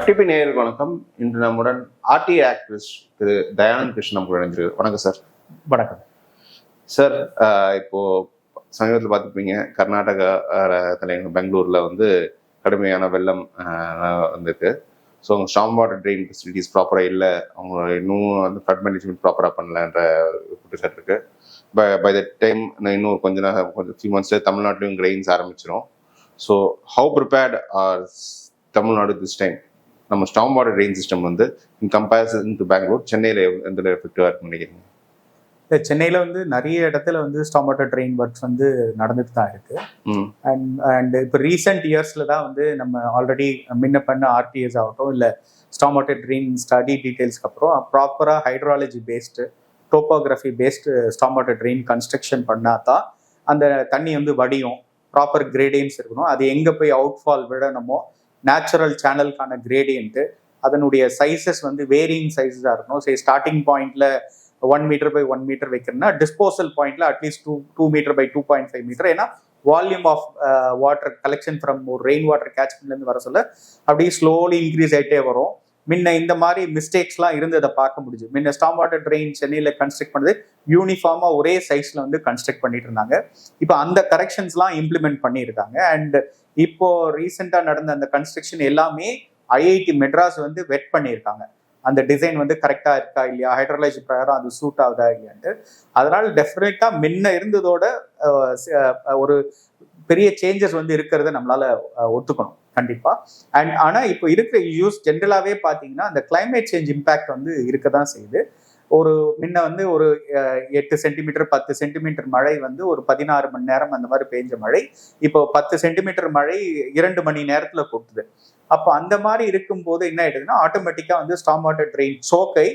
FTP நேயருக்கு வணக்கம். இன்று நம்முடன் ஆர்டிஏ ஆக்டிவிஸ்ட் திரு தயானந்த் கிருஷ்ணன் நம்மளுடன் இணைந்திருக்கு வணக்கம் சார். வணக்கம். சார் இப்போ சமீபத்தில் பார்த்துப்பீங்க கர்நாடகா தலைநகர் பெங்களூர்ல வந்து கடுமையான வெள்ளம் வந்திருக்கு. ஸோ அவங்க ஸ்டாம் வாட்டர் ட்ரெயின் ஃபெசிலிட்டிஸ் ப்ராப்பராக இல்லை அவங்க இன்னும் வந்து ஃப்ளட் மேனேஜ்மெண்ட் ப்ராப்பராக பண்ணலன்ற குற்றச்சாட்டு இருக்கு பை பை த டைம் இன்னும் கொஞ்ச நேரம் கொஞ்சம் ஃபியூ மந்த்ஸ்ல தமிழ்நாட்டிலையும் கிரெயின்ஸ் ஆரம்பிச்சிடும் so how prepared are Tamil Nadu this time நம்ம ஸ்டாம் வாட்டர் ட்ரெயின் சிஸ்டம் வந்து இன் கம்பேரிசன் டு பெங்களூர் சென்னையில் எந்த எஃபெக்டிவாக இருக்குன்னு நினைக்கிறீங்க? சென்னையில வந்து நிறைய இடத்துல வந்து ஸ்டாமோட்டர் ட்ரெயின் ஒர்க்ஸ் வந்து நடந்துட்டு தான் இருக்கு. அண்ட் அண்ட் இப்போ ரீசெண்ட் இயர்ஸ்ல தான் வந்து நம்ம ஆல்ரெடி முன்ன பண்ண ஆர்டிஎஸ் ஆகட்டும் இல்லை ஸ்டாமோட்டர் ட்ரெயின் ஸ்டடி டீட்டெயில்ஸ்க்கு அப்புறம் ப்ராப்பராக hydrology based topography based storm water drain construction பண்ணால் தான் அந்த தண்ணி வந்து வடியும். ப்ராப்பர் கிரேடியன்ஸ் இருக்கணும். அது எங்கே போய் அவுட்ஃபால் விடணுமோ நேச்சுரல் சேனலுக்கான கிரேடியன்ட்டு அதனுடைய சைஸஸ் வந்து வேரியிங் சைஸஸாக இருக்கணும். சரி ஸ்டார்டிங் பாயிண்ட்ல one metre by one metre வைக்கிறேன்னா disposal பாயிண்ட்ல at least two two metre by two point five metre ஏன்னா volume of water collection from ஒரு ரெயின் வாட்டர் கேட்ச்மெண்ட்லேருந்து வர சொல்ல அப்படியே ஸ்லோலி இன்க்ரீஸ் ஆகிட்டே வரும். முன்ன இந்த மாதிரி மிஸ்டேக்ஸ்லாம் இருந்து அதை பார்க்க முடிஞ்சு. முன்ன ஸ்டாம் வாட்டர் ட்ரெயின் சென்னையில் கன்ஸ்ட்ரக்ட் பண்ணது யூனிஃபார்மாக ஒரே சைஸில் வந்து கன்ஸ்ட்ரக்ட் பண்ணிட்டு இருந்தாங்க. இப்போ அந்த கரெக்ஷன்ஸ்லாம் இம்ப்ளிமெண்ட் பண்ணியிருக்காங்க. அண்ட் இப்போ ரீசெண்டாக நடந்த அந்த கன்ஸ்ட்ரக்ஷன் எல்லாமே ஐஐடி மெட்ராஸ் வந்து வெட் பண்ணியிருக்காங்க. அந்த டிசைன் வந்து கரெக்டாக இருக்கா இல்லையா? ஹைட்ரலஜி பிரகாரம் அது சூட் ஆகுதா இல்லையான்ட்டு. அதனால் டெஃபினட்டாக முன்ன இருந்ததோட ஒரு பெரிய சேஞ்சஸ் வந்து இருக்கிறத நம்மளால ஒத்துக்கணும். கண்டிப்பாக அண்ட் ஆனால் இப்போ இருக்கிற இஷ்யூஸ் ஜென்ரலாகவே பார்த்தீங்கன்னா அந்த கிளைமேட் சேஞ்ச் இம்பேக்ட் வந்து இருக்க தான் செய்யுது. ஒரு முன்ன வந்து ஒரு எட்டு சென்டிமீட்டர் பத்து சென்டிமீட்டர் மழை வந்து ஒரு பதினாறு மணி நேரம் அந்த மாதிரி பெஞ்ச மழை. இப்போ பத்து சென்டிமீட்டர் மழை இரண்டு மணி நேரத்தில் கொட்டுது. அப்போ அந்த மாதிரி இருக்கும்போது என்ன ஆயிடுதுன்னா ஆட்டோமேட்டிக்காக வந்து ஸ்டாம் வாட்டர் ட்ரெயின் சோக்கை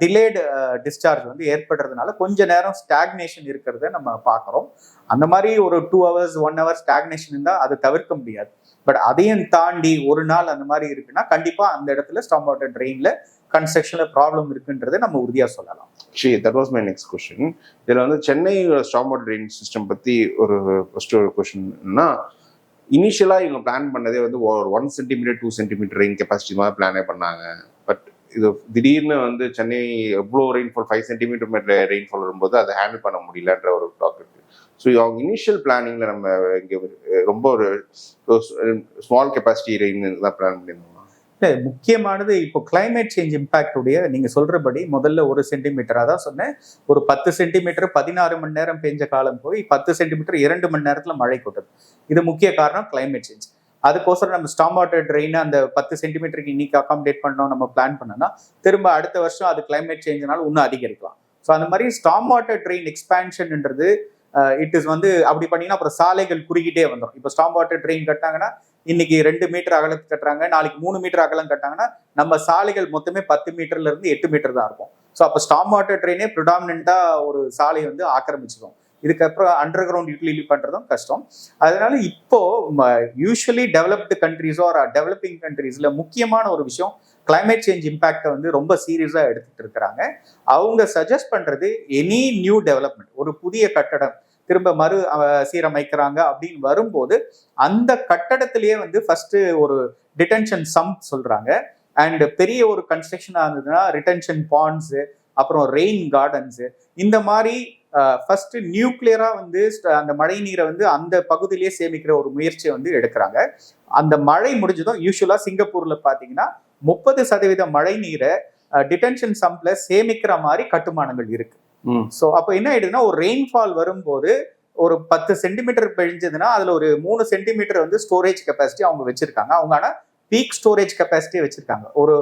டிலேடு டிஸ்சார்ஜ் வந்து ஏற்படுறதுனால கொஞ்ச நேரம் ஸ்டாக்னேஷன் இருக்கிறத நம்ம பார்க்குறோம். அந்த மாதிரி ஒரு two hours one hour stagnation இருந்தால் அதை தவிர்க்க முடியாது. பட் அதையும் தாண்டி ஒரு நாள் அந்த மாதிரி இருக்குன்னா கண்டிப்பாக அந்த இடத்துல ஸ்டாம் வாட்டர் ட்ரெயினில் கன்ஸ்ட்ரக்ஷன்ல ப்ராப்ளம் இருக்குன்றதை நம்ம உறுதியா சொல்லலாம். சரி that was my next question இதில் வந்து Chennai storm water drain system பற்றி ஒரு ஃபர்ஸ்ட் ஒரு கொஸ்டின்னா இனிஷியலாக இவங்க பிளான் பண்ணதே வந்து ஒரு one centimetre two centimetre rain capacity மாதிரி பிளானே பண்ணாங்க. பட் இது திடீர்னு வந்து சென்னை எவ்வளோ ரெயின்ஃபால் ஃபைவ் சென்டிமீட்டர் ரெயின்ஃபால் வரும்போது அதை ஹேண்டில் பண்ண முடியலன்ற ஒரு டாக் இருக்கு. ஸோ அவங்க இனிஷியல் பிளானிங்கில் நம்ம இங்கே ரொம்ப ஒரு ஸ்மால் கெப்பாசிட்டி ரெயின் தான் பிளான் பண்ணியிருந்தோம். முக்கியமானது இப்போ கிளைமேட் சேஞ்ச் இம்பாக்ட் உடைய நீங்க சொல்றபடி முதல்ல ஒரு சென்டிமீட்டர் அதான் சொன்னேன். ஒரு பத்து சென்டிமீட்டர் பதினாறு மணி நேரம் பெஞ்ச காலம் போய் பத்து சென்டிமீட்டர் இரண்டு மணி நேரத்துல மழை கொட்டுது. இது முக்கிய காரணம் கிளைமேட் சேஞ்ச் அதுக்கோசரம் நம்ம ஸ்டாம் வாட்டர் ட்ரெயினை அந்த பத்து சென்டிமீட்டருக்கு இன்னைக்கு அகாமடேட் பண்ணோம் நம்ம பிளான் பண்ணோம்னா திரும்ப அடுத்த வருஷம் அது கிளைமேட் சேஞ்சினால இன்னும் அதிகரிக்கலாம். ஸோ அந்த மாதிரி ஸ்டாம் வாட்டர் ட்ரெயின் எக்ஸ்பேன்ஷன்ன்றது இட் இஸ் வந்து அப்படி பண்ணிங்கன்னா அப்புறம் சாலைகள் குறுகிட்டே வந்துடும் இப்போ ஸ்டாம் வாட்டர் ட்ரெயின் கட்டினாங்கன்னா இன்னைக்கு ரெண்டு மீட்டர் அகலம் கட்டுறாங்க நாளைக்கு மூணு மீட்டர் அகலம் கட்டாங்கன்னா நம்ம சாலைகள் மொத்தமே பத்து மீட்டர்ல இருந்து எட்டு மீட்டர் தான் இருக்கும். ஸோ அப்போ ஸ்டாம் வாட்டர் ட்ரெயினே ப்ரிடாமினா ஒரு சாலையை வந்து ஆக்கிரமிச்சிடும் இதுக்கப்புறம் அண்டர் கிரவுண்ட் யூட்டிலிட்டி பண்ணுறதும் கஷ்டம். அதனால இப்போ யூஸ்வலி டெவலப்டு கண்ட்ரீஸோ ஆர் டெவலப்பிங் கண்ட்ரீஸில் முக்கியமான ஒரு விஷயம் கிளைமேட் சேஞ்ச் இம்பாக்டை வந்து ரொம்ப சீரியஸாக எடுத்துட்டு இருக்கிறாங்க. அவங்க சஜஸ்ட் பண்ணுறது எனி நியூ டெவலப்மெண்ட் ஒரு புதிய கட்டடம் திரும்ப மறு சீரமைக்கிறாங்க அப்படின்னு வரும்போது அந்த கட்டடத்திலேயே வந்து ஃபர்ஸ்ட் ஒரு டிடென்ஷன் சம்ப் சொல்றாங்க. அண்ட் பெரிய ஒரு கன்ஸ்ட்ரக்ஷனாக இருந்ததுன்னா ரிட்டென்ஷன் பாண்ட்ஸ் அப்புறம் ரெயின் கார்டன்ஸ் இந்த மாதிரி ஃபர்ஸ்ட் நியூக்ளியரா வந்து அந்த மழை நீரை வந்து அந்த பகுதியிலேயே சேமிக்கிற ஒரு முயற்சியை வந்து எடுக்கிறாங்க. அந்த மழை முடிஞ்சதும் யூஸ்வலா சிங்கப்பூர்ல பாத்தீங்கன்னா முப்பது சதவீத மழை நீரை டிடென்ஷன் சம்ப்ல சேமிக்கிற மாதிரி கட்டுமானங்கள் இருக்கு. ஸோ அப்போ என்ன ஆயிடுதுன்னா ஒரு ரெயின்ஃபால் வரும்போது ஒரு பத்து சென்டிமீட்டர் பெழிஞ்சதுன்னா அதுல ஒரு மூணு சென்டிமீட்டர் வந்து ஸ்டோரேஜ் கெப்பாசிட்டி அவங்க வச்சிருக்காங்க. அவங்க ஆனால் பீக் ஸ்டோரேஜ் கெப்பாசிட்டியே வச்சிருக்காங்க. ஒரு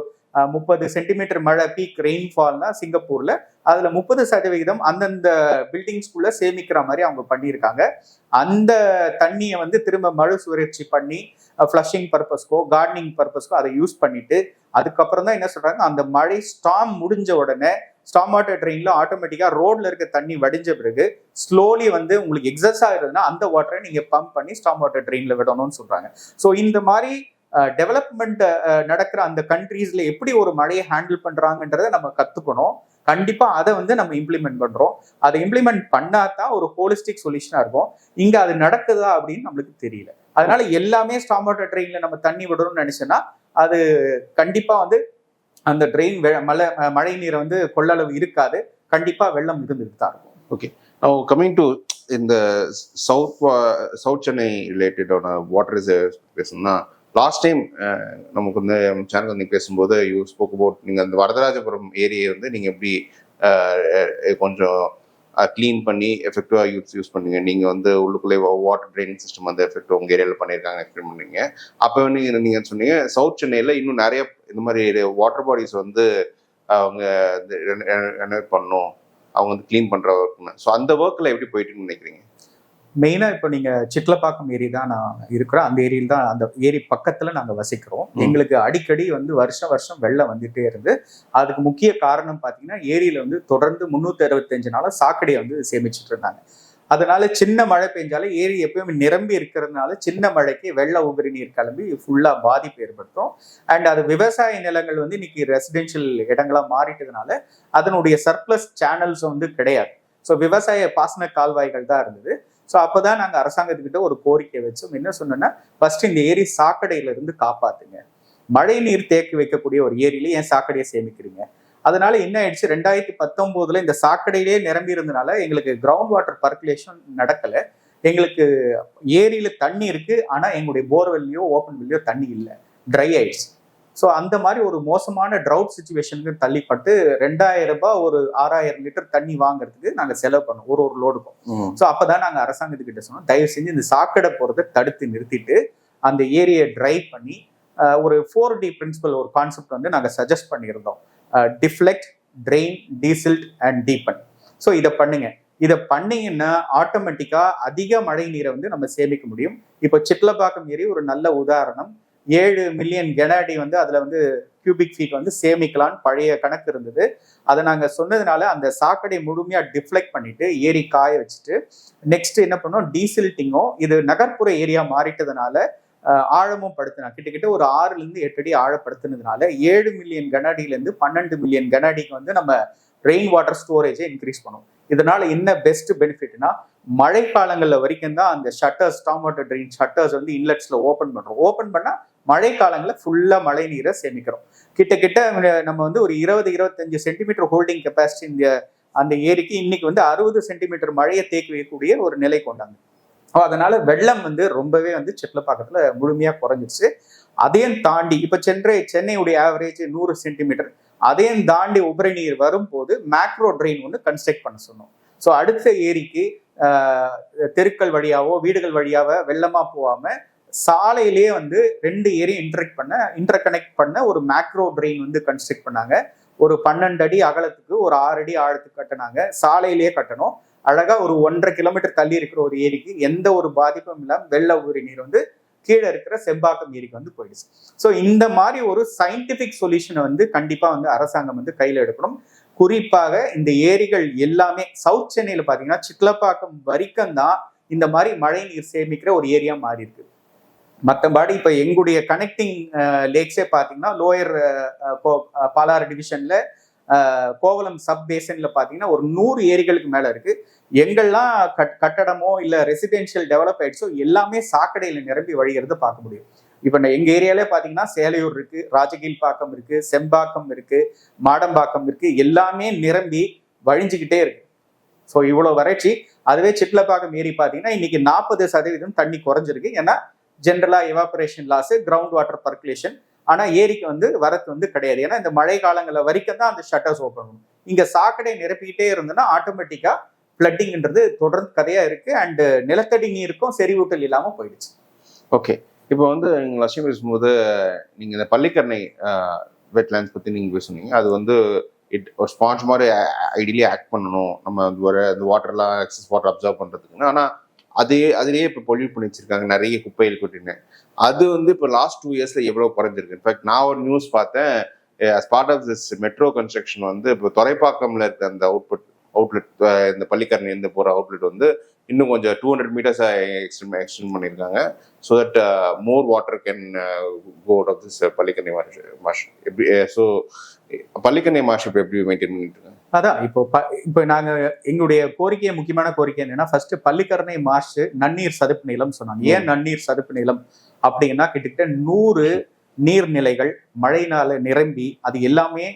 முப்பது சென்டிமீட்டர் மழை பீக் ரெயின்ஃபால்னா சிங்கப்பூர்ல அதுல முப்பது சதவிகிதம் அந்தந்த பில்டிங்ஸ்குள்ள சேமிக்கிற மாதிரி அவங்க பண்ணியிருக்காங்க. அந்த தண்ணியை வந்து திரும்ப மழை சுழற்சி பண்ணி ஃப்ளஷிங் பர்பஸ்க்கோ கார்டனிங் பர்பஸ்க்கோ அதை யூஸ் பண்ணிட்டு அதுக்கப்புறம் தான் என்ன சொல்றாங்க அந்த மழை ஸ்டாம் முடிஞ்ச உடனே ஸ்டாம் வாட்டர் ட்ரெயின்ல ஆட்டோமேட்டிக்கா ரோட்ல இருக்க தண்ணி வடிஞ்ச பிறகு ஸ்லோலி வந்து உங்களுக்கு எக்ஸஸ் ஆகுதுன்னா அந்த வாட்டரை நீங்க பம்ப் பண்ணி ஸ்டாம் வாட்டர் ட்ரெயின்ல விடணும்னு சொல்றாங்க. ஸோ இந்த மாதிரி டெவலப்மெண்ட் நடக்கிற அந்த கண்ட்ரீஸ்ல எப்படி ஒரு மழையை ஹேண்டில் பண்றாங்கன்றதை நம்ம கத்துக்கணும். கண்டிப்பா அதை வந்து நம்ம இம்ப்ளிமெண்ட் பண்றோம். அதை இம்ப்ளிமெண்ட் பண்ணாதான் ஒரு ஹோலிஸ்டிக் சொல்யூஷனா இருக்கும். இங்க அது நடக்குதா அப்படின்னு நம்மளுக்கு தெரியல. அதனால எல்லாமே ஸ்டாம் வாட்டர் ட்ரெயின்ல நம்ம தண்ணி விடணும்னு நினைச்சோன்னா அது கண்டிப்பா வந்து அந்த ட்ரெயின் மழை மழை நீரை வந்து கொள்ளளவு இருக்காது. கண்டிப்பா வெள்ளம் இருந்துட்டு தான் இருக்கும் ஓகே நான் கம்மிங் டு இந்த சவுத் சவுத் சென்னை ரிலேட்டடான வாட்டர் ரிசர்வ் பேசணும்னா லாஸ்ட் டைம் நமக்கு வந்து சேனல் வந்து பேசும்போது யூ ஸ்போக் அபவுட் நீங்கள் அந்த வரதராஜபுரம் ஏரியை வந்து நீங்கள் எப்படி கொஞ்சம் க்ளீன் பண்ணி எஃபெக்டிவாக யூஸ் யூஸ் பண்ணீங்க. நீங்கள் வந்து உள்ளுக்குள்ளே வாட்டர் ட்ரைனிங் சிஸ்டம் வந்து எஃபெக்ட் உங்கள் ஏரியாவில் பண்ணியிருக்காங்க எக்ஸ்பிளைன் பண்ணீங்க. அப்போ நீங்கள் நீங்கள் சொன்னீங்க சவுத் சென்னையில் இன்னும் நிறைய இந்த மாதிரி வாட்டர் பாடிஸ் வந்து அவங்க ரெனோவேட் பண்ணணும். அவங்க வந்து க்ளீன் பண்ணுற ஒர்க்னு ஸோ அந்த ஒர்க்கில் எப்படி போயிட்டுன்னு நினைக்கிறீங்க? மெயினா இப்போ நீங்க சிட்லப்பாக்கம் ஏரி தான் நான் இருக்கிறோம் அந்த ஏரியில் தான் அந்த ஏரி பக்கத்துல நாங்க வசிக்கிறோம். எங்களுக்கு அடிக்கடி வந்து வருஷம் வருஷம் வெள்ளம் வந்துட்டே இருந்து அதுக்கு முக்கிய காரணம் பாத்தீங்கன்னா ஏரியில வந்து தொடர்ந்து முன்னூத்தி அறுபத்தஞ்சு நாளா சாக்கடையை வந்து சேமிச்சிட்டு இருந்தாங்க. அதனால சின்ன மழை பெஞ்சாலே ஏரி எப்பயுமே நிரம்பி இருக்கிறதுனால சின்ன மழைக்கு வெள்ள உபரி நீர் கிளம்பி ஃபுல்லா பாதிப்பு ஏற்படுத்தும். அண்ட் அது விவசாய நிலங்கள் வந்து இன்னைக்கு ரெசிடென்ஷியல் இடங்களா மாறிட்டதுனால அதனுடைய சர்ப்ளஸ் சேனல்ஸ் வந்து கிடையாது. ஸோ விவசாய பாசன கால்வாய்கள் தான் இருந்தது. ஸோ அப்போ தான் நாங்கள் அரசாங்கத்துக்கிட்ட ஒரு கோரிக்கை வச்சோம். என்ன சொன்னோன்னா ஃபர்ஸ்ட் இந்த ஏரி சாக்கடையிலிருந்து காப்பாத்துங்க. மழை நீர் தேக்கி வைக்கக்கூடிய ஒரு ஏரியில ஏன் சாக்கடையை சேமிக்கிறீங்க? அதனால என்ன ஆயிடுச்சு? ரெண்டாயிரத்தி பத்தொம்போதுல இந்த சாக்கடையிலே நிரம்பி இருந்தனால எங்களுக்கு கிரவுண்ட் வாட்டர் பர்குலேஷன் நடக்கல. எங்களுக்கு ஏரியில தண்ணி இருக்கு. ஆனா எங்களுடைய போர்வெல்லையோ ஓப்பன் வெல்லையோ தண்ணி இல்லை. ட்ரை ஆயிடுச்சு. ஸோ அந்த மாதிரி ஒரு மோசமான ட்ரவுட் சுச்சுவேஷனுக்கு தள்ளிப்பட்டு ரெண்டாயிரம் ரூபாய் ஒரு ஆறாயிரம் லிட்டர் தண்ணி வாங்குறதுக்கு நாங்க செலவு பண்ணோம். ஒரு ஒரு லோடுக்கும் ஸோ அப்பதான் நாங்க அரசாங்கத்துக்கிட்ட சொன்னோம். தயவு செஞ்சு இந்த சாக்கடை போறதை தடுத்து நிறுத்திட்டு அந்த ஏரியை ட்ரைவ் பண்ணி ஒரு ஃபோர் டி பிரின்சிபல் ஒரு கான்செப்ட் வந்து நாங்க சஜஸ்ட் பண்ணியிருந்தோம். Deflect drain desilt and deepen so இதை பண்ணுங்க. இதை பண்ணீங்கன்னா ஆட்டோமேட்டிக்கா அதிக மழை நீரை வந்து நம்ம சேமிக்க முடியும். இப்போ சிட்லப்பாக்கம் ஏரி ஒரு நல்ல உதாரணம். ஏழு மில்லியன் கெனாடி வந்து அதில் வந்து கியூபிக் ஃபீட் வந்து சேமிக்கலாம்னு பழைய கணக்கு இருந்தது. அதை நாங்கள் சொன்னதுனால அந்த சாக்கடை முழுமையாக டிஃப்ளெக்ட் பண்ணிட்டு ஏரி காய வச்சுட்டு நெக்ஸ்ட் என்ன பண்ணோம்? டீசில்ட்டிங்கும் இது நகர்ப்புற ஏரியா மாறிட்டதுனால ஆழமும் படுத்தினா கிட்டத்தட்ட ஒரு ஆறுலேருந்து எட்டு அடி ஆழப்படுத்தினதுனால ஏழு மில்லியன் கனஅடியிலேருந்து பன்னெண்டு மில்லியன் கனஅடிக்கு வந்து நம்ம ரெயின் வாட்டர் ஸ்டோரேஜை இன்க்ரீஸ் பண்ணும். இதனால என்ன பெஸ்ட் பெனிஃபிட்னா மழைக்காலங்களில் வரைக்கும் தான் அந்த shutters storm water drain shutters வந்து இன்லெட்ஸில் ஓப்பன் பண்ணுறோம் ஓப்பன் பண்ணால் மழை காலங்களில் மழை நீரை சேமிக்கிறோம். கிட்ட கிட்ட நம்ம வந்து ஒரு இருபது இருபத்தஞ்சு சென்டிமீட்டர் ஹோல்டிங் கெப்பாசிட்டி இந்த அந்த ஏரிக்கு இன்னைக்கு வந்து அறுபது சென்டிமீட்டர் மழையை தேக்கி வைக்கக்கூடிய ஒரு நிலை கொண்டாங்க. அதனால வெள்ளம் வந்து ரொம்பவே வந்து செட்டில் பக்கத்தில் முழுமையாக குறைஞ்சிருச்சு. அதையும் தாண்டி இப்போ சென்னை சென்னையுடைய ஆவரேஜ் நூறு சென்டிமீட்டர் அதையும் தாண்டி உபரி நீர் வரும்போது மேக்ரோ ட்ரெயின் ஒன்று கன்ஸ்ட்ரக்ட் பண்ண சொன்னோம். ஸோ அடுத்த ஏரிக்கு தெருக்கள் வழியாவோ வீடுகள் வழியாவோ வெள்ளமாக போகாமல் சாலையிலேயே வந்து ரெண்டு ஏரி இன்டர்கட் பண்ண இன்டர்கனெக்ட் பண்ண ஒரு மேக்ரோ ட்ரெயின் வந்து கன்ஸ்ட்ரக்ட் பண்ணாங்க. ஒரு பன்னெண்டு அடி அகலத்துக்கு ஒரு ஆறு அடி ஆழத்துக்கு கட்டினாங்க. சாலையிலேயே கட்டணும். அழகா ஒரு ஒன்றரை கிலோமீட்டர் தள்ளி இருக்கிற ஒரு ஏரிக்கு எந்த ஒரு பாதிப்பும் இல்லாமல் வெள்ள ஊரி நீர் வந்து கீழே இருக்கிற செம்பாக்கம் ஏரிக்கு வந்து போயிடுச்சு. ஸோ இந்த மாதிரி ஒரு சயின்டிபிக் சொல்யூஷனை வந்து கண்டிப்பாக வந்து அரசாங்கம் வந்து கையில் எடுக்கணும். குறிப்பாக இந்த ஏரிகள் எல்லாமே சவுத் சென்னையில் பார்த்தீங்கன்னா சிட்லப்பாக்கம் வரைக்கும் தான் இந்த மாதிரி மழை நீர் சேமிக்கிற ஒரு ஏரியா மாறி இருக்கு. மற்றபடி இப்போ எங்களுடைய கனெக்டிங் லேக்ஸே பார்த்தீங்கன்னா லோயர் பாலாறு டிவிஷனில் கோவலம் சப் பேசனில் பார்த்தீங்கன்னா ஒரு நூறு ஏரிகளுக்கு மேலே இருக்கு. எங்கெல்லாம் கட் கட்டடமோ இல்லை ரெசிடென்ஷியல் டெவலப் ஆயிடுச்சோ எல்லாமே சாக்கடையில் நிரம்பி வழிகிறத பார்க்க முடியும். இப்போ நான் எங்கள் ஏரியாலே பார்த்தீங்கன்னா சேலையூர் இருக்குது ராஜகீழ் பாக்கம் இருக்குது செம்பாக்கம் இருக்குது மாடம்பாக்கம் இருக்குது எல்லாமே நிரம்பி வழிஞ்சுக்கிட்டே இருக்கு. ஸோ இவ்வளோ வறட்சி. அதுவே சிட்லப்பாக்கம் ஏரி பார்த்தீங்கன்னா இன்னைக்கு நாற்பது சதவீதம் தண்ணி குறைஞ்சிருக்கு. ஏன்னா ஜென்ரலாக evaporation loss ground water percolation ஆனால் ஏரிக்கு வந்து வரத்து வந்து கிடையாது. ஏன்னா இந்த மழை காலங்களில் வரைக்கும் தான் அந்த ஷட்டர்ஸ் ஓப்பன் பண்ணும் இங்கே சாக்கடை நிரப்பிக்கிட்டே இருந்ததுன்னா ஆட்டோமேட்டிக்காக ஃப்ளட்டிங்ன்றது தொடர்ந்து கதையாக இருக்குது அண்டு நிலத்தடி நீருக்கும் செறிவூட்டல் இல்லாமல் போயிடுச்சு. ஓகே இப்போ வந்து நீங்கள் லட்சுமி பேசும்போது நீங்கள் இந்த பள்ளிக்கரணை வெட்லேண்ட்ஸ் பற்றி நீங்கள் பேசுனீங்க அது வந்து இட் ஒரு ஸ்பான்ஸ் மாதிரி ஐடியலி ஆக்ட் பண்ணணும். நம்ம அந்த ஒரு அந்த வாட்டர்லாம் எக்ஸஸ் வாட்டர் அப்சர்வ் பண்ணுறதுக்குன்னு ஆனால் அதே அதுலேயே இப்போ பொல்யூட் பண்ணி வச்சிருக்காங்க நிறைய குப்பைகள் கொட்டின்னு. அது வந்து இப்போ லாஸ்ட் டூ இயர்ஸில் எவ்வளோ குறைஞ்சிருக்கு? இன்ஃபேக்ட் நான் ஒரு நியூஸ் பார்த்தேன். Eh, as part of this metro construction வந்து இப்போ துறைப்பாக்கம்ல இருக்க அந்த அவுட்புட் அவுட்லெட் eh, இந்த பள்ளிக்கரணி இருந்து போகிற அவுட்லெட் வந்து இன்னும் கொஞ்சம் two hundred metres extend extend பண்ணியிருக்காங்க. So that more water can go out of this Pallikaranai marsh எப்படி eh, ஸோ பள்ளிக்கரணி மாஷ் இப்போ எப்படி மெயின்டைன் பண்ணிட்டு இருக்காங்க? அதான் இப்போ ப- இப்போ நாங்க எங்களுடைய கோரிக்கை முக்கியமான கோரிக்கை என்னன்னா ஃபர்ஸ்ட் பள்ளிக்கரணை மாசு நன்னீர் சதுப்பு நிலம் சொன்னாங்க. ஏன் நன்னீர் சதுப்பு நிலம்? அப்படின்னா கிட்டத்தட்ட நூறு நீர்நிலைகள் மழைனால நிரம்பி அது எல்லாமே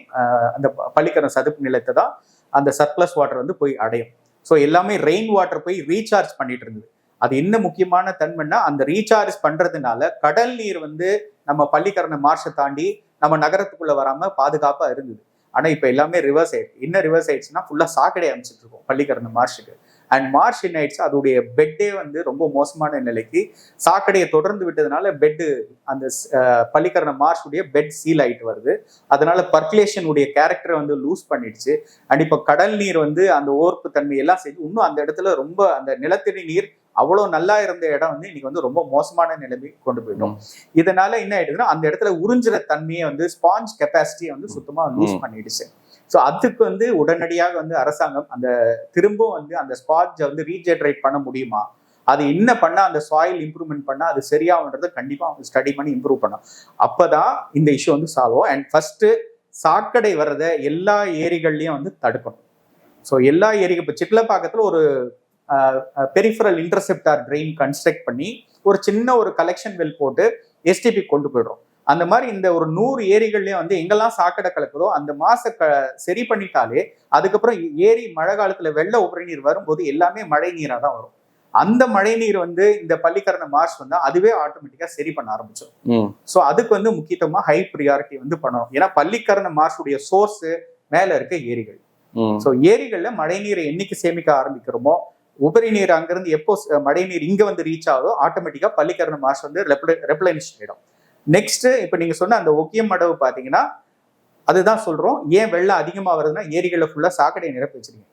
அந்த பள்ளிக்கரண சதுப்பு நிலத்தை தான் அந்த சர்ப்ளஸ் வாட்டர் வந்து போய் அடையும். ஸோ எல்லாமே ரெயின் வாட்டர் போய் ரீசார்ஜ் பண்ணிட்டு இருந்தது. அது என்ன முக்கியமான தன்மைன்னா அந்த ரீசார்ஜ் பண்றதுனால கடல் நீர் வந்து நம்ம பள்ளிக்கரண மார்ஷை தாண்டி நம்ம நகரத்துக்குள்ள வராம பாதுகாப்பா இருந்தது. ஆனா இப்ப எல்லாமே ரிவர்ஸ் ஆயிடுச்சு. என்ன ரிவர்ஸ் ஆயிடுச்சுன்னா ஃபுல்லா சாக்கடை அமைச்சிட்டு இருக்கும் பள்ளிக்கரண மார்ஷுக்கு. அண்ட் மார்ஷ் என்ன ஆயிடுச்சு? அதோடைய பெட்டே வந்து ரொம்ப மோசமான நிலைக்கு சாக்கடையை தொடர்ந்து விட்டதுனால பெட்டு அந்த அஹ், பள்ளிக்கரண மார்ஷுடைய பெட் சீல் ஆயிட்டு வருது. அதனால பர்குலேஷன் உடைய கேரக்டரை வந்து லூஸ் பண்ணிடுச்சு. அண்ட் இப்போ கடல் நீர் வந்து அந்த ஓர்ப்பு தன்மை எல்லாம் சேர்ந்து இன்னும் அந்த இடத்துல ரொம்ப அந்த நிலத்தடி நீர் அவ்வளோ நல்லா இருந்த இடம் வந்து இன்னைக்கு வந்து ரொம்ப மோசமான நிலைமைக்கு கொண்டு போயிட்டோம். இதனால என்ன ஆயிடுதுன்னா அந்த இடத்துல உறிஞ்சுற தன்மையை வந்து ஸ்பாஞ்ச் கெப்பாசிட்டியை வந்து சுத்தமா லூஸ். பண்ணிடுச்சு. ஸோ அதுக்கு வந்து உடனடியாக வந்து அரசாங்கம் அந்த திரும்ப வந்து அந்த ஸ்பாஞ்சை வந்து ரீஜெனரேட் பண்ண முடியுமா? அது என்ன பண்ணா அந்த சாயில் இம்ப்ரூவ்மெண்ட் பண்ணா அது சரியாகுன்றதை கண்டிப்பா அவங்க ஸ்டடி பண்ணி இம்ப்ரூவ் பண்ணும் அப்பதான் இந்த இஷ்யூ வந்து சால்வ் அண்ட் ஃபர்ஸ்ட் சாக்கடை வர்றதை எல்லா ஏரிகள்லயும் வந்து தடுக்கணும். ஸோ எல்லா ஏரிகள் இப்போ சிட்லப்பாக்கத்தில் ஒரு பெரிஃபரல் இன்டர்செப்டார் ட்ரெயின் கன்ஸ்ட்ரக்ட் பண்ணி ஒரு சின்ன ஒரு கலெக்ஷன் வெல் போட்டு எஸ்டிபி கொண்டு போயிடுறோம். அந்த மாதிரி இந்த ஒரு நூறு ஏரிகள்லயும் வந்து எங்கெல்லாம் சாக்கடை கலக்குதோ அந்த மாச க சரி பண்ணிட்டாலே அதுக்கப்புறம் ஏரி மழை காலத்துல வெள்ள உபரி நீர் வரும்போது எல்லாமே மழை நீரா தான் வரும். அந்த மழை நீர் வந்து இந்த பள்ளிக்கரண மார்ச் வந்தா அதுவே ஆட்டோமேட்டிக்கா சரி பண்ண ஆரம்பிச்சோம் ஸோ அதுக்கு வந்து முக்கியத்துவமா ஹை ப்ரியாரிட்டி வந்து பண்ணணும். ஏன்னா பள்ளிக்கரண மார்ச்சுடைய சோர்ஸ் மேல இருக்க ஏரிகள். ஸோ ஏரிகள்ல மழை நீரை என்னைக்கு சேமிக்க ஆரம்பிக்கிறோமோ உபரி நீர் அங்கிருந்து எப்போ மழை நீர் இங்க வந்து ரீச் ஆகுதோ ஆட்டோமேட்டிக்கா பள்ளிக்கரண மார்ச் வந்து ரெப்ளைனிஷ் ஆயிடும். நெக்ஸ்ட் இப்போ நீங்க சொன்ன அந்த ஒக்கியம் மடவு பாத்தீங்கன்னா அதுதான் சொல்றோம். ஏன் வெள்ளம் அதிகமா வருதுன்னா ஏரிகள்ல ஃபுல்லா சாக்கடை நிரப்பி வச்சிருக்கீங்க.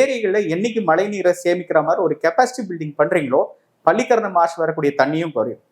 ஏரிகள்ல என்னைக்கு மழை நீரை சேமிக்கிற மாதிரி ஒரு கெப்பாசிட்டி பில்டிங் பண்றீங்களோ பள்ளிக்கரண மார்ச் வரக்கூடிய தண்ணியும் குறையும்.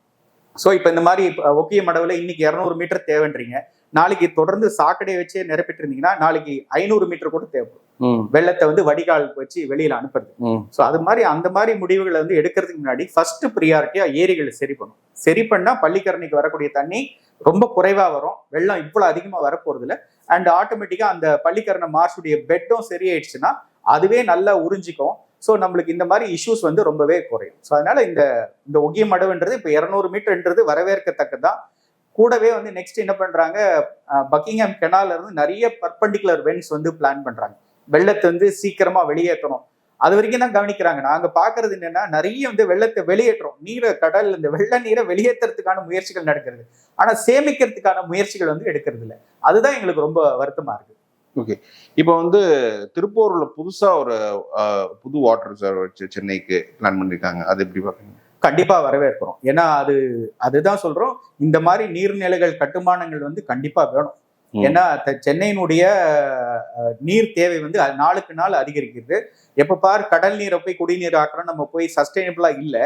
ஸோ இப்போ இந்த மாதிரி ஒக்கிய மடவுல இன்னைக்கு இரநூறு மீட்டர் தேவைன்றீங்க. நாளைக்கு தொடர்ந்து சாக்கடையை வச்சே நிரப்பிட்டு இருந்தீங்கன்னா நாளைக்கு ஐநூறு மீட்டர் கூட தேவைப்படும். வெள்ளத்தை வந்து வடிகால் வச்சு வெளியில அனுப்புறது. ஸோ அது மாதிரி அந்த மாதிரி முடிவுகளை வந்து எடுக்கிறதுக்கு முன்னாடி ஃபர்ஸ்ட் ப்ரியாரிட்டியா ஏரிகளை சரி பண்ணும் சரி பண்ணா பள்ளிக்கரணைக்கு வரக்கூடிய தண்ணி ரொம்ப குறைவா வரும். வெள்ளம் இவ்வளவு அதிகமா வரப்போறது இல்லை அண்ட் ஆட்டோமேட்டிக்கா அந்த பள்ளிக்கரணை மார்ஷுடைய பெட்டும் சரியாயிடுச்சுன்னா அதுவே நல்லா உறிஞ்சிக்கும். ஸோ நம்மளுக்கு இந்த மாதிரி இஷ்யூஸ் வந்து ரொம்பவே குறையும். ஸோ அதனால இந்த இந்த ஒகிய மடவுன்றது இப்போ இரநூறு மீட்டர்ன்றது வரவேற்கத்தக்கதான் கூடவே வந்து நெக்ஸ்ட் என்ன பண்றாங்க? பக்கிங்ஹாம் கெனால்ல இருந்து நிறைய பர்பண்டிகுலர் வென்ஸ் வந்து பிளான் பண்றாங்க. வெள்ளத்தை வந்து சீக்கிரமா வெளியேற்றணும். அது வரைக்கும் தான் கவனிக்கிறாங்க. நாங்க பாக்குறது என்னன்னா நிறைய வந்து வெள்ளத்தை வெளியேற்றுறோம் நீரை கடல் இந்த வெள்ள நீரை வெளியேற்றுறதுக்கான முயற்சிகள் நடக்கிறது. ஆனா சேமிக்கிறதுக்கான முயற்சிகள் வந்து எடுக்கிறது இல்லை. அதுதான் எங்களுக்கு ரொம்ப வருத்தமா இருக்கு. இப்போ வந்து திருப்பூர்ல புதுசா ஒரு புது வாட்டர் ரிசர்வ் சென்னைக்கு பிளான் பண்ணிருக்காங்க. அது எப்படி பாக்குறீங்க கண்டிப்பா வரவேற்கிறோம். ஏன்னா அது அதுதான் சொல்றோம். இந்த மாதிரி நீர்நிலைகள் கட்டுமானங்கள் வந்து கண்டிப்பா வேணும். ஏன்னா சென்னையினுடைய நீர் தேவை வந்து நாளுக்கு நாள் அதிகரிக்கிறது. எப்ப பார் கடல் நீரை போய் குடிநீர் ஆக்குறோம் நம்ம போய் சஸ்டைனபிளா இல்ல.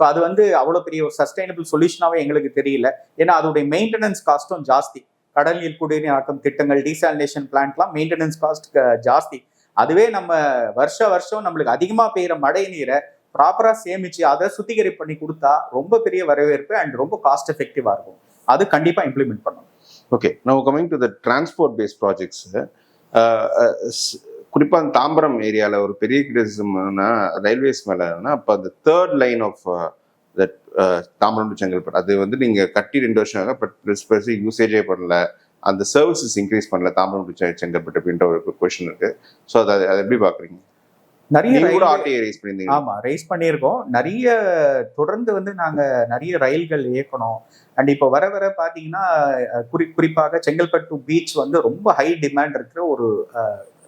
ஸோ அது வந்து அவ்வளவு பெரிய ஒரு சஸ்டைனபிள் சொல்யூஷனாவே எங்களுக்கு தெரியல. ஏன்னா அதோடைய மெயின்டெனன்ஸ் காஸ்ட்டும் ஜாஸ்தி. கடல் நீர் குடிநீர் ஆக்கம் திட்டங்கள் டீசாலினேஷன் பிளான்ட்லாம் மெயின்டெனன்ஸ் காஸ்ட் ஜாஸ்தி. அதுவே நம்ம வருஷ வருஷம் நம்மளுக்கு அதிகமா பெய்கிற மழை நீரை ப்ராப்பரா சேமிச்சு அதை சுத்திகரிப்பு பண்ணி கொடுத்தா ரொம்ப பெரிய வரவேற்பு அண்ட் ரொம்ப காஸ்ட் எஃபெக்டிவாக இருக்கும். அது கண்டிப்பா இம்ப்ளிமெண்ட் பண்ணணும். ஓகே நம்ம coming to the transport based projects குறிப்பாக அந்த தாம்பரம் ஏரியாவில் ஒரு பெரிய கிரிட்டிசிசம்னா ரயில்வேஸ் மேலேனா அப்போ அந்த third line of that Tambaram to Chengalpattu அது வந்து நீங்கள் கட்டி ரெண்டு வருஷம் ஆக பட் பெருசு யூசேஜே பண்ணல அந்த சர்வீசஸ் இன்க்ரீஸ் பண்ணல தாம்பரம் டு செங்கல்பட்டு அப்படின்ற ஒரு கொஷின் இருக்குது ஸோ அதை அதை எப்படி பார்க்குறீங்க நிறைய கூட ஆர்டிஐ ரைஸ் பண்ணியிருந்தீங்க. ஆமா ரைஸ் பண்ணியிருக்கோம். நிறைய தொடர்ந்து வந்து நாங்க நிறைய ரயில்கள் இயக்கணும். அண்ட் இப்போ வர வர பாத்தீங்கன்னா குறி குறிப்பாக செங்கல்பட்டு பீச் வந்து ரொம்ப ஹை டிமாண்ட் இருக்கிற ஒரு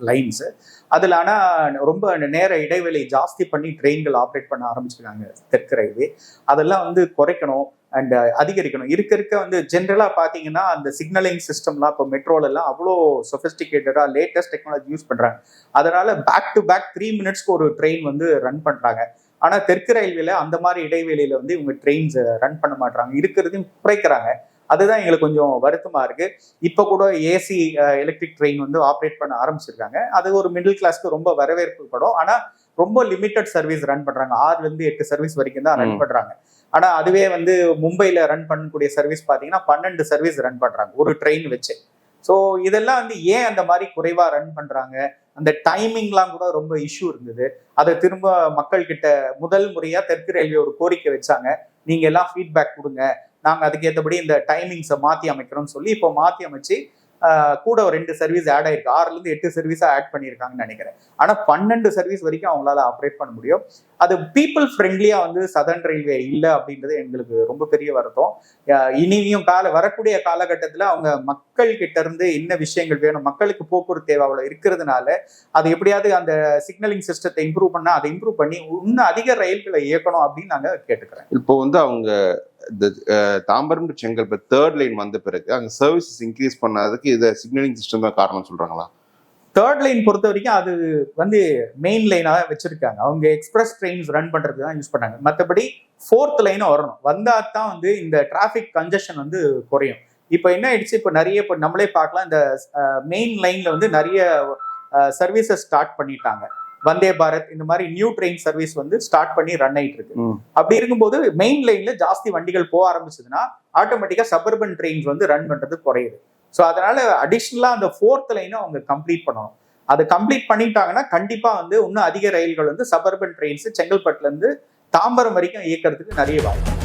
லைன்ஸு அதில் ஆனால் ரொம்ப நேர இடைவெளி ஜாஸ்தி பண்ணி ட்ரெயின்கள் ஆப்ரேட் பண்ண ஆரம்பிச்சிருக்காங்க தெற்கு ரயில்வே. அதெல்லாம் வந்து குறைக்கணும் அண்ட் அதிகரிக்கணும். இருக்க இருக்க வந்து ஜென்ரலாக பார்த்தீங்கன்னா அந்த சிக்னலிங் சிஸ்டம்லாம் இப்போ மெட்ரோலெல்லாம் அவ்வளோ சொஃபிஸ்டிகேட்டடாக லேட்டஸ்ட் டெக்னாலஜி யூஸ் பண்ணுறாங்க அதனால் பேக் டு பேக் த்ரீ மினிட்ஸ்க்கு ஒரு ட்ரெயின் வந்து ரன் பண்ணுறாங்க ஆனால் தெற்கு ரயில்வேல அந்த மாதிரி இடைவெளியில் வந்து இவங்க ட்ரெயின்ஸை ரன் பண்ண மாட்டாங்க இருக்கிறதையும் குறைக்கிறாங்க. அதுதான் எங்களுக்கு கொஞ்சம் வருத்தமா இருக்கு. இப்ப கூட ஏசி எலக்ட்ரிக் ட்ரெயின் வந்து ஆப்ரேட் பண்ண ஆரம்பிச்சிருக்காங்க. அது ஒரு மிடில் கிளாஸ்க்கு ரொம்ப வரவேற்பு படும். ஆனா ரொம்ப லிமிட்டட் சர்வீஸ் ரன் பண்றாங்க. ஆறுல இருந்து எட்டு சர்வீஸ் வரைக்கும் தான் ரன். பண்றாங்க. ஆனா அதுவே வந்து மும்பைல ரன் பண்ணக்கூடிய சர்வீஸ் பாத்தீங்கன்னா பன்னெண்டு சர்வீஸ் ரன் பண்றாங்க. ஒரு ட்ரெயின் வச்சு. ஸோ இதெல்லாம் வந்து ஏன் அந்த மாதிரி குறைவா ரன் பண்றாங்க? அந்த டைமிங்லாம் கூட ரொம்ப இஷ்யூ இருந்தது. அதை திரும்ப மக்கள் கிட்ட முதல் முறையா தெற்கு ரயில்வே ஒரு கோரிக்கை வச்சாங்க. நீங்க எல்லாம் ஃபீட்பேக் கொடுங்க. நாங்கள் அதுக்கேற்றபடி இந்த டைமிங்ஸை மாற்றி அமைக்கிறோம்னு சொல்லி இப்போ மாற்றி அமைச்சு கூட ஒரு ரெண்டு சர்வீஸ் ஆட் ஆயிருக்கு. ஆறுலேருந்து எட்டு சர்வீஸாக ஆட் பண்ணியிருக்காங்கன்னு நினைக்கிறேன். ஆனால் பன்னெண்டு சர்வீஸ் வரைக்கும் அவங்களால ஆப்ரேட் பண்ண முடியும். அது பீப்புள் ஃப்ரெண்ட்லியாக வந்து சதர்ன் ரயில்வே இல்லை அப்படின்றது எங்களுக்கு ரொம்ப பெரிய வருத்தம். இனியும் கால வரக்கூடிய காலகட்டத்தில் அவங்க மக்கள் கிட்ட இருந்து என்ன விஷயங்கள் வேணும் மக்களுக்கு போக்குவரத்து தேவை அவ்வளோ இருக்கிறதுனால அது எப்படியாவது அந்த சிக்னலிங் சிஸ்டத்தை இம்ப்ரூவ் பண்ணால் அதை இம்ப்ரூவ் பண்ணி இன்னும் அதிக ரயில்களை இயக்கணும் அப்படின்னு நாங்கள் கேட்டுக்கிறேன். இப்போ வந்து அவங்க இந்த uh, Tambaram to Chengalpattu third line வந்த பிறகு அங்கே சர்வீசஸ் இன்க்ரீஸ் பண்ணதுக்கு இதை சிக்னலிங் சிஸ்டம் தான் காரணம் சொல்கிறாங்களா தேர்ட் லைன் பொறுத்த வரைக்கும் அது வந்து மெயின் லைனாக வச்சுருக்காங்க. அவங்க எக்ஸ்பிரஸ் ட்ரெயின்ஸ் ரன் பண்ணுறதுக்கு தான் யூஸ் பண்ணாங்க. மற்றபடி ஃபோர்த் லைனும் வரணும். வந்தால் தான் வந்து இந்த டிராஃபிக் கன்ஜெஷன் வந்து குறையும். இப்போ என்ன ஆயிடுச்சு? இப்போ நிறைய இப்போ நம்மளே பார்க்கலாம். இந்த uh, மெயின் லைனில் வந்து நிறைய uh, சர்வீசஸ் ஸ்டார்ட் பண்ணிட்டாங்க. வந்தே பாரத் இந்த மாதிரி நியூ ட்ரெயின் சர்வீஸ் வந்து ஸ்டார்ட் பண்ணி ரன் ஆயிட்டு இருக்கு. அப்படி இருக்கும்போது மெயின் லைன்ல ஜாஸ்தி வண்டிகள் போக ஆரம்பிச்சதுன்னா ஆட்டோமேட்டிக்கா சபர்பன் ட்ரெயின்ஸ் வந்து ரன் பண்றது குறையுது. ஸோ அதனால அடிஷ்னலா அந்த ஃபோர்த் லைனை அவங்க கம்ப்ளீட் பண்ணணும். அதை கம்ப்ளீட் பண்ணிட்டாங்கன்னா கண்டிப்பா வந்து இன்னும் அதிக ரயில்கள் வந்து சபர்பன் ட்ரெயின்ஸ் செங்கல்பட்டுல இருந்து தாம்பரம் வரைக்கும் இயக்கிறதுக்கு நிறைய வாய்ப்பு.